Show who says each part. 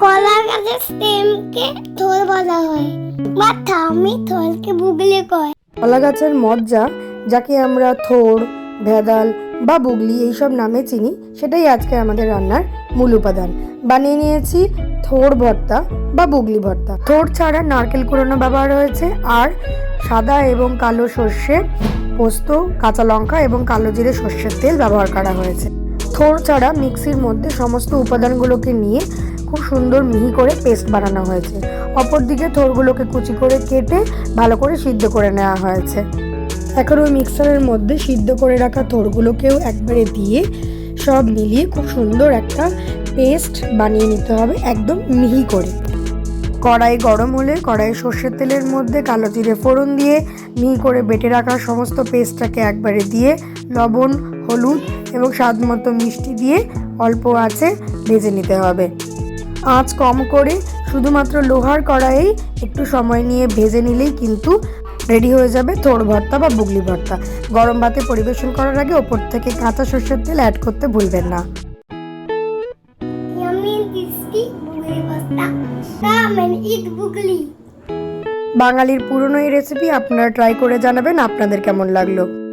Speaker 1: কলা গাছের স্টেমকে থোল বলা হয় বা থামি থলকে বুগলে কয়
Speaker 2: কলা গাছের মজ্জা যাকে আমরা থোড় ভেদাল বা বুগলি এইসব নামে চিনি, সেটাই আজকে আমাদের রান্নার মূল উপাদান। বানিয়ে নিয়েছি থোড় ভর্তা বা বুগলি ভর্তা। থোড় ছাড়া নারকেল কুড়োনো ব্যবহার হয়েছে, আর সাদা এবং কালো সর্ষে পোস্ত, কাঁচা লঙ্কা এবং কালো জিরে সর্ষের তেল ব্যবহার করা হয়েছে। থোড় ছাড়া মিক্সির মধ্যে সমস্ত উপাদানগুলোকে নিয়ে খুব সুন্দর মিহি করে পেস্ট বানানো হয়েছে। অপরদিকে থোড়গুলোকে কুচি করে কেটে ভালো করে সিদ্ধ করে নেওয়া হয়েছে। এখন ওই মিক্সারের মধ্যে সিদ্ধ করে রাখা থোড়গুলোকেও একবারে দিয়ে সব মিলিয়ে খুব সুন্দর একটা পেস্ট বানিয়ে নিতে হবে একদম মিহি করে। কড়াই গরম হলে কড়াই সর্ষের তেলের মধ্যে কালো জিরে ফোড়ন দিয়ে মিহি করে বেটে রাখা সমস্ত পেস্টটাকে একবারে দিয়ে লবণ, হলুদ এবং স্বাদ মতো মিষ্টি দিয়ে অল্প আছে ভেজে নিতে হবে। আঁচ কম করে শুধুমাত্র লোহার কড়াইয়েই একটু সময় নিয়ে ভেজে নিলেই কিন্তু রেডি হয়ে যাবে থোড় ভর্তা বা বুগলি ভর্তা। গরম ভাতে পরিবেশন করার আগে ওপর থেকে কাঁচা সর্ষের তেল অ্যাড করতে ভুলবেন না। বাঙালির পুরনো এই রেসিপি আপনারা ট্রাই করে জানাবেন আপনাদের কেমন লাগল।